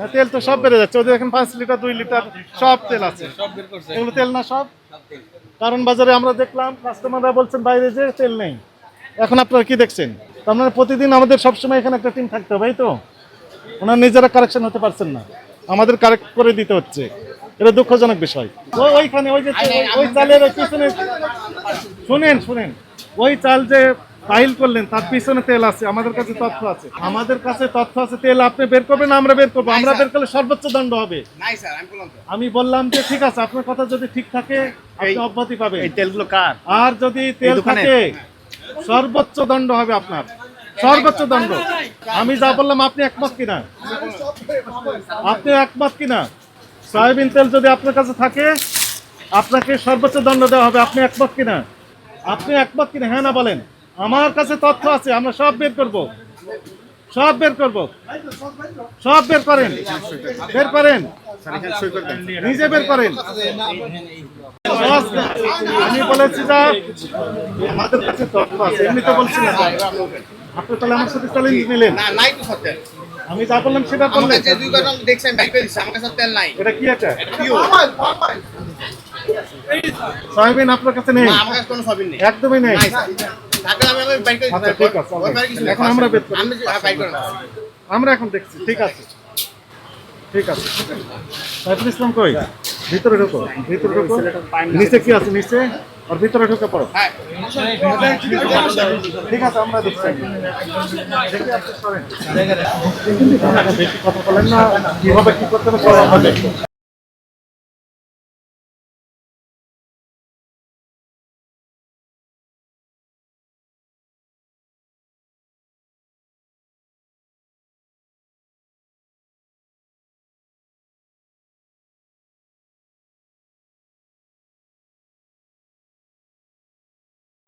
হ্যাঁ, তেল তো সব বেড়ে যাচ্ছে। ওদের এখন পাঁচ লিটার দুই লিটার সব তেল আছে। সব বের এগুলো তেল না সব? কারণ বাজারে আমরা দেখলাম কাস্টমাররা বলছেন বাইরে যে তেল নেই। এখন আপনারা কি দেখছেন? তার মানে প্রতিদিন আমাদের সবসময় এখানে একটা টিম থাকতে হবে তো? ওনারা নিজেরা কারেকশন হতে পারছেন না। আমাদের কারেক্ট করে দিতে হচ্ছে। এটা দুঃখজনক বিষয়। ওইখানে ওই যে ওই- চালের শুনেন শুনেন। ওই চাল যে ফাইল করলেন তার পিছনে তেল আছে আমাদের কাছে তথ্য আছে। আমাদের কাছে তথ্য আছে তেল আপনি বের করবেন আমরা বের করব। আমরা বের করলে সর্বোচ্চ দণ্ড হবে। আমি বললাম যে ঠিক আছে আপনার কথা যদি ঠিক থাকে আপনি অব্যাহতি পাবেন। এই তেলগুলো কার? আর যদি তেল থাকে সর্বোচ্চ দণ্ড হবে আপনার। সর্বোচ্চ দণ্ড। আমি যা বললাম আপনি একমত কিনা? আপনি একমত কিনা? সয়াবিন তেল যদি আপনার কাছে থাকে আপনাকে সর্বোচ্চ দণ্ড দেওয়া হবে। আপনি একমত কিনা? আপনি একমত কিনা? হ্যাঁ না বলেন। আমার কাছে তথ্য আছে আমরা সব বের করব। সব বের করব। সব বের করেন। বের করেন। নিজে বের করেন। আমি বলেছি যা আমাদের কাছে তথ্য আছে এমনিতে বলছি না। আপনি তাহলে আমার সাথে চ্যালেঞ্জ নিলেন। না নাই তো আমি যা বললাম সেটা বললেন কাছে দুই কার্টন দেখছি আমি বাইক আমার কাছে তেল নাই। এটা কি আছে সয়াবিন আপনার কাছে নেই? আমার কাছে কোনো সবই নেই। একদমই নেই। আমার আচ্ছা। এখন আমরা হ্যাঁ। আমরা দেখছি ঠিক আছে ঠিক আছে সাইফুল ইসলাম কই ভিতরে ঢোকো ভিতরে ঢোকো নিচে কি আছে নিচে আর ভিতরে ঢোকে পড়ো হ্যাঁ ঠিক আছে আমরা দেখছি দেখি আপনি কথা বলেন না কীভাবে কি করতে হবে সব আমরা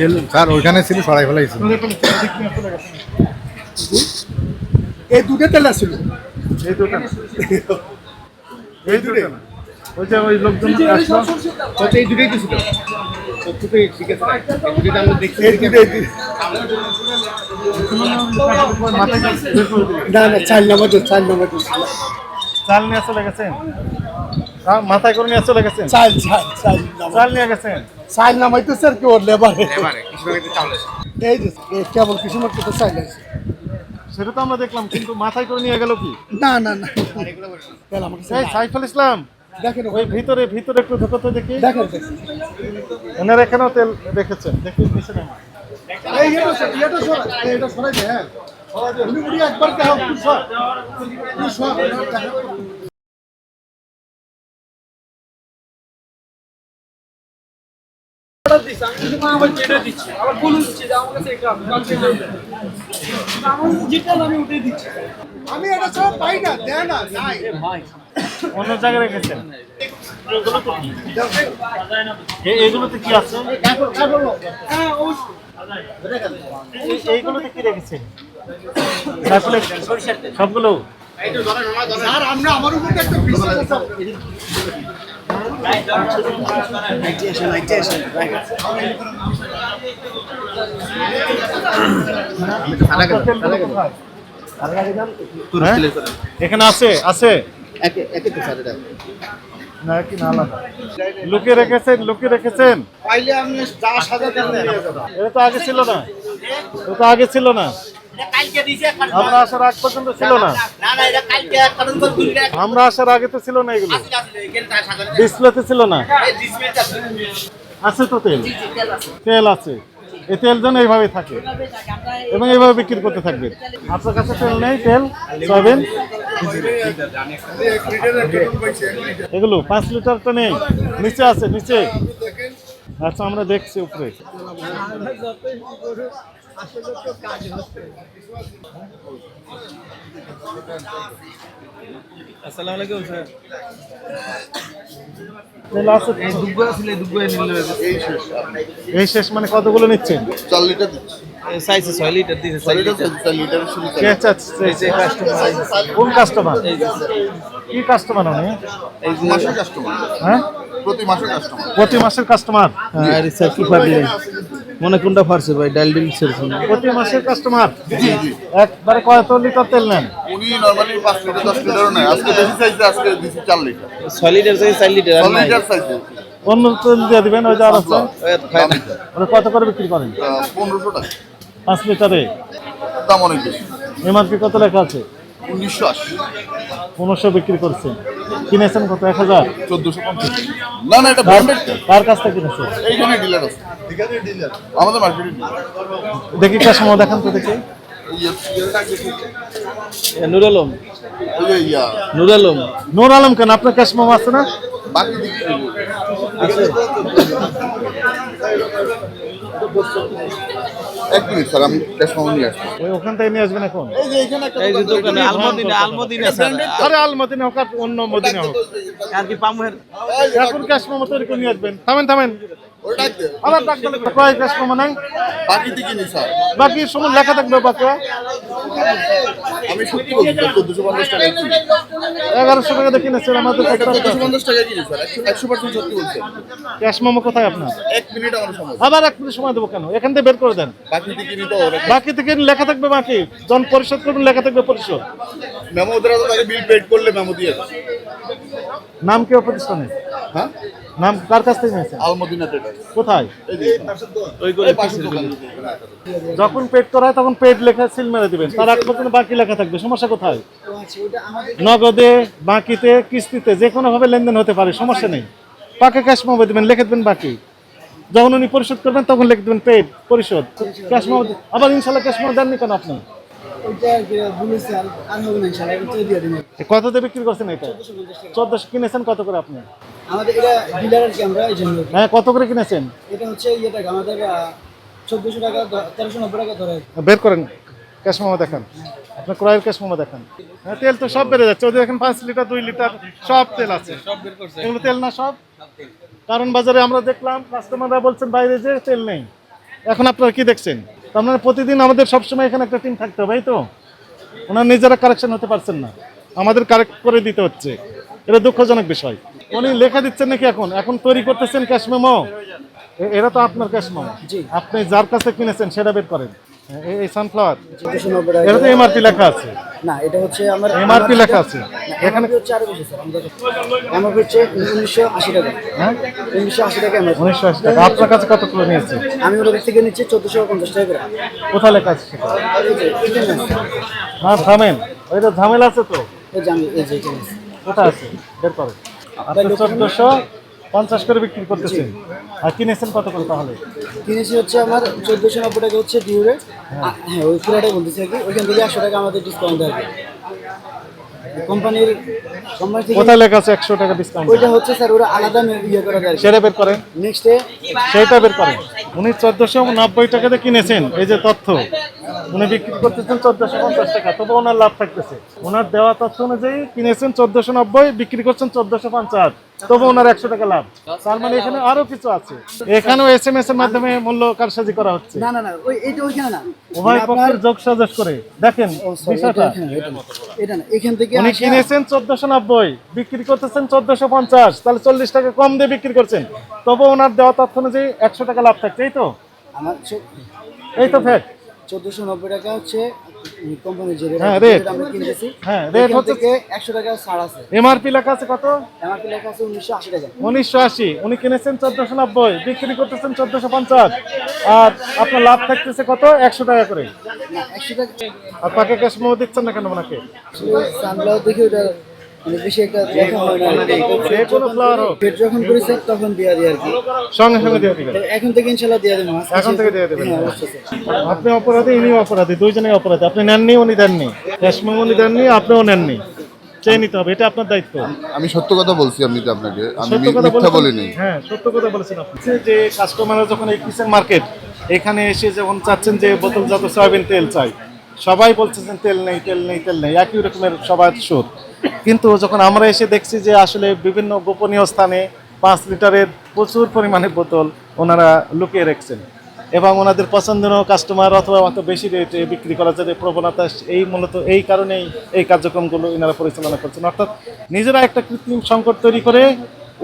তেল স্যার ওইখানে ছিল সরাই ফেলাইছিল এই দুটো তেল ছিল এই দুটো। না। এই দুটো। ওই যে ওই লোকজন আসলো। তো এই দুটোই তো ছিল। না না চার নম্বর তো চার নম্বর চাল নিয়ে চলে গেছেন মাথায় করে নিয়ে চলে গেছেন? চাল চাল চাল নামাই। চাল নিয়ে গেছেন? চাল নামাই তো স্যার কেউ লেবারে? এই যে কেবল কিছু মাত্র তো চাল আছে সেটা তো আমরা দেখলাম কিন্তু মাথায় করে নিয়ে গেল কি? না না না। সাইফুল ইসলাম দেখেন ওই ভিতরে ভিতরে একটু ঢোকো তো দেখি। দেখেন। এনারা এখানেও তেল রেখেছেন দেখি নিচে নামা। এই এটা এটা সরাই এটা সরাই দে হ্যাঁ সরাই দে। উনি উনি একবার দেখো সর। তুই সর দেখো। আমি এটা সব পাই না দেয় না নাই। অন্য জায়গায় রেখেছেন। এ- এইগুলোতে কি আছে? এইগুলোতে কি রেখেছেন? সবগুলো? স্যার আমরা আমার উপর একটা বিশ্বাস আছে। তেলগুলো কোথায়? হ্যাঁ? এখানে আছে আছে লুকিয়ে রেখেছেন লুকিয়ে রেখেছেন এটা তো আগে ছিল না এটা তো আগে ছিল না আমরা আসার আগ পর্যন্ত ছিল না। আমরা আসার আগে তো ছিল না এগুলো। ডিসপ্লেতে ছিল না। আছে তো তেল? তেল আছে। এই তেল যেন এইভাবে থাকে। এবং এইভাবে বিক্রি করতে থাকবে। আপনার কাছে তেল নেই? তেল? সয়াবিন? এগুলো পাঁচ লিটারটা নেই। নিচে আছে নিচে। আচ্ছা আমরা দেখছি উপরে। আসসালামু আলাইকুম স্যার। তেল আছে তো? এই শেষ এই শেষ মানে কতগুলো নিচ্ছেন? চার লিটার ছয় চার কোন কাস্টমার কি কাস্টমার উনি? মাসের কাস্টমার হ্যাঁ? প্রতি মাসের কাস্টমার প্রতি মাসের পারলে মনে কোনটা ফারছে ভাই? ডাল ডিল ছেড়েছে প্রতি মাসের কাস্টমার একবারে কত লিটার তেল নেন? উনি নর্মালি পাঁচ লিটার দশ লিটারও নেয়। আজকে বেশি চাইছে আজকে দিচ্ছি চার লিটার ছয় লিটার চাইছে চার লিটার আর চার নাই। লিটার চাইছে। অন্য তেল দিয়ে দিবেন ওই যে আর আছে? ওই আর খায় না ওটা কত? করে বিক্রি করেন? পনেরোশো টাকা। পাঁচ লিটারে দাম অনেক বেশি। এমআরপি কত লেখা আছে? উনিশশো আশি। পনেরোশো বিক্রি করছেন। কিনেছেন কত? এক হাজার? চোদ্দশো পঞ্চাশ। না না এটা ব্র্যান্ডেড কার কাছ থেকে কিনেছেন? এইখানে ডিলার আছে। আমাদের মার্কেটে দেখি কাস্টমার দেখান তো দেখি নুর আলম ওই যে ইয়া নুর আলম নূর আলম কেন আপনার আছে না বাকি দিক আছে এক মিনিট স্যার আমি ক্যাশ মামা নিয়ে আসছি ওই ওখান থেকে নিয়ে আসবেন এখন এই যে এখানে এই যে দোকানে আলমদিনা আলমদিনা স্যার আরে আল হোক আর অন্য মদিনা হোক আর কি পামের এখন তৈরি করে নিয়ে আসবেন থামেন থামেন। আবার ডাক দিলে কয় ক্যাশ মামা নাই। বাকি দিকে নি স্যার বাকি সময় লেখা থাকবে বাকি আমি সত্যি বলছি চোদ্দশো পঞ্চাশ টাকা এগারোশো টাকা আমাদের চোদ্দশো পঞ্চাশ টাকা কিনি স্যার একশো পার্সেন্ট সত্যি বলছেন ক্যাশ মামা কোথায় আপনার? এক মিনিট আমার সময়। আবার এক মিনিট সময় দেবো কেন? এখান থেকে বের করে দেন। বাকি দিকে নি তো বাকি থেকে লেখা থাকবে বাকি। যখন পরিশোধ করবেন লেখা থাকবে পরিশোধ। মেমো ওদের হাতে বিল পেড করলে মেমো দিয়ে নাম কি ও প্রতিষ্ঠানে? হ্যাঁ? নাম কার কাছ থেকে নিয়েছেন? আলমদিনা ট্রেডার্স। কোথায়? এই যে ওই এই পাশের দোকান। যখন পেড করা হয় তখন পেড লেখা সিল মেরে দিবেন। তার আগ পর্যন্ত বাকি লেখা থাকবে। সমস্যা কোথায়? নগদে বাকিতে কিস্তিতে যে কোনো ভাবে লেনদেন হতে পারে সমস্যা নেই। পাকে ক্যাশ মামা দিবেন লিখে দেবেন বাকি। যখন উনি পরিশোধ করবেন তখন লিখে দেবেন পেড পরিশোধ। ক্যাশ মামা আবার ইনশাল্লাহ ক্যাশ মামা দেননি কেন আপনি? কত দিয়ে বিক্রি করছেন এটা? চোদ্দশো কিনেছেন কত করে আপনি? আমাদের এটা ডিলার কি আমরা হ্যাঁ কত করে কিনেছেন? এটা হচ্ছে ইয়ে টাকা আমাদের চোদ্দোশো টাকা তেরোশো নব্বই টাকা ধরে। বের করেন ক্যাশ মামা দেখান। আপনার ক্রয়ের ক্যাশ মামা দেখান। হ্যাঁ তেল তো সব বেড়ে যাচ্ছে। ওদের এখন পাঁচ লিটার দুই লিটার সব তেল আছে। এগুলো তেল না সব? কারণ বাজারে আমরা দেখলাম কাস্টমাররা বলছেন বাইরে যে তেল নেই। এখন আপনারা কি দেখছেন? তার মানে প্রতিদিন আমাদের সবসময় এখানে একটা টিম থাকতে হবে তো? ওনার নিজেরা কারেকশন হতে পারছেন না। আমাদের কারেক্ট করে দিতে হচ্ছে। এটা দুঃখজনক বিষয়। উনি লেখা দিচ্ছেন নাকি এখন? এখন তৈরি করতেছেন ক্যাশ মেমো এরা তো আপনার ক্যাশ মেমো আপনি যার কাছে কিনেছেন সেটা বের করেন। এই সানফ্লাওয়ার এটা তো এমআরপি লেখা আছে? না এটা হচ্ছে আমার এমআরপি লেখা আছে। এখানে হচ্ছে আরও বেশি স্যার আমার হচ্ছে উনিশশো আশি টাকা। হ্যাঁ? উনিশশো আশি টাকা আমার উনিশশো আশি টাকা। আপনার কাছে কত করে নিয়েছে? আমি ওদের থেকে নিচ্ছি চোদ্দোশো পঞ্চাশ টাকা করে। কোথায় লেখা আছে সেটা? এই যে এখানে না থামেন ওইটা ঝামেলা আছে তো? এই যে এই যে এখানে আছে। কোথায় আছে? বের করে। আপনি চোদ্দশো পঞ্চাশ করে বিক্রি করতেছেন। আর কিনেছেন কত করে তাহলে? কিনেছি হচ্ছে আমার চোদ্দোশো নব্বই টাকা হচ্ছে ডিউরে। হ্যাঁ। ওই পুরাটাই বলতেছি আর কি। ওইখান থেকে একশো টাকা আমাদের ডিসকাউন্ট কি। কোম্পানির কোম্পানি থেকে কোথায় লেখা আছে একশো টাকা ডিসকাউন্ট ওইটা হচ্ছে স্যার ওরা আলাদা ইয়ে করে দেয় সেটা বের করেন। নেক্সটে সেইটা বের করেন। উনি চোদ্দশো নব্বই টাকাতে কিনেছেন। এই যে তথ্য। উনি বিক্রি করতেছেন চোদ্দশো পঞ্চাশ টাকা। তবু ওনার লাভ থাকতেছে। ওনার দেওয়া তথ্য অনুযায়ী কিনেছেন চোদ্দশো নব্বই বিক্রি করছেন চোদ্দশো পঞ্চাশ। তবু ওনার একশো টাকা লাভ। তার মানে এখানে আরও কিছু আছে। এখানেও এস এম এস এর মাধ্যমে মূল্য কারসাজি করা হচ্ছে। না না না ওই এইটা ওইখানে না। উভয় পক্ষের যোগ সাজস করে। দেখেন বিষয়টা। এটা না। এখান থেকে উনি কিনেছেন চোদ্দশো নব্বই বিক্রি করতেছেন চোদ্দশো পঞ্চাশ। তাহলে চল্লিশ টাকা কম দিয়ে বিক্রি করছেন। তবু ওনার দেওয়া তথ্য অনুযায়ী একশো টাকা লাভ থাকছে এই তো? আমার এই তো ফ্যাক্ট চোদ্দশো নব্বই টাকা হচ্ছে কোম্পানির যে হ্যাঁ, রেট আমরা কিনতেছি। হ্যাঁ, এখান হচ্ছে- একশো টাকা ছাড় আছে। এমআরপি লেখা আছে কত? আমার লেখা আছে উনিশশো আশি টাকা। উনিশশো আশি। উনি কিনেছেন চোদ্দশো নব্বই বিক্রি করতেছেন চোদ্দশো পঞ্চাশ। আর আপনার লাভ থাকতেছে কত? একশো টাকা করে। একশো টাকা আর পাকে ক্যাশ মোমো দিচ্ছেন না কেন ওনাকে? সানফ্লাওয়ার দেখে ওটা মানে বেশি একটা দেখা হয় না যে কোনো ফ্লাওয়ার হোক। পেট যখন করেছে তখন দিয়ে দিই আর কি। সঙ্গে সঙ্গে দিয়ে দিবেন। এখন থেকে ইনশাল্লাহ দিয়ে দেবো। এখন থেকে দিয়ে দেবেন। অবশ্যই স্যার। আপনি অপরাধী ইনিও অপরাধী দুইজনেই অপরাধী। আপনি নেননি উনি দেননি। মোমো উনি দেননি আপনিও নেননি। চেয়ে নিতে হবে এটা আপনার দায়িত্ব। আমি সত্য কথা বলছি আমি তো আপনাকে। আমি কথা মিথ্যা বলিনি। হ্যাঁ সত্য কথা বলেছেন আপনি। যে কাস্টমাররা যখন এই কিচেন মার্কেট এখানে এসে যখন চাচ্ছেন যে বোতলজাত সয়াবিন তেল চাই সবাই বলছেন তেল নেই তেল নেই তেল নেই। একই রকমের সবার সুর কিন্তু যখন আমরা এসে দেখছি যে আসলে বিভিন্ন গোপনীয় স্থানে পাঁচ লিটারের প্রচুর পরিমাণে বোতল ওনারা লুকিয়ে রেখেছেন এবং ওনাদের পছন্দনীয় কাস্টমার অথবা অত বেশি রেটে বিক্রি করার যে প্রবণতা, এই মূলত এই কারণেই এই কার্যক্রমগুলো এনারা পরিচালনা করছেন। অর্থাৎ নিজেরা একটা কৃত্রিম সংকট তৈরি করে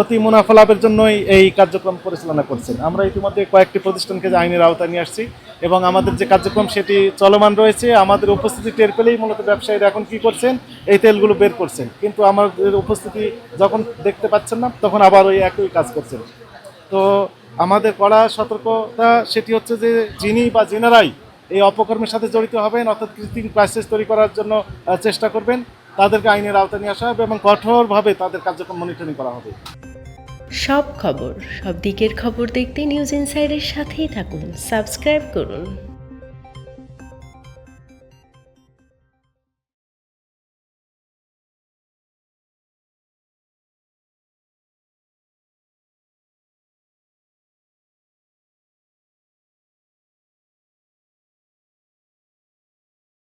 অতি মুনাফা লাভের জন্যই এই কার্যক্রম পরিচালনা করছেন। আমরা ইতিমধ্যে কয়েকটি প্রতিষ্ঠানকে যে আইনের আওতায় নিয়ে আসছি এবং আমাদের যে কার্যক্রম সেটি চলমান রয়েছে, আমাদের উপস্থিতি টের পেলেই মূলত ব্যবসায়ীরা এখন কি করছেন, এই তেলগুলো বের করছেন। কিন্তু আমাদের উপস্থিতি যখন দেখতে পাচ্ছেন না, তখন আবার ওই একই কাজ করছেন। তো আমাদের কড়া সতর্কতা সেটি হচ্ছে যে, যিনি বা যিনারাই এই অপকর্মের সাথে জড়িত হবেন, অর্থাৎ কৃত্রিম ক্রাইসিস তৈরি করার জন্য চেষ্টা করবেন তাদেরকে আইনের আওতায় নিয়ে আসা হবে এবং কঠোরভাবে তাদের কার্যক্রম মনিটরিং করা হবে। সব খবর, সব দিকের খবর দেখতে নিউজ ইনসাইডের সাথেই থাকুন। সাবস্ক্রাইব করুন।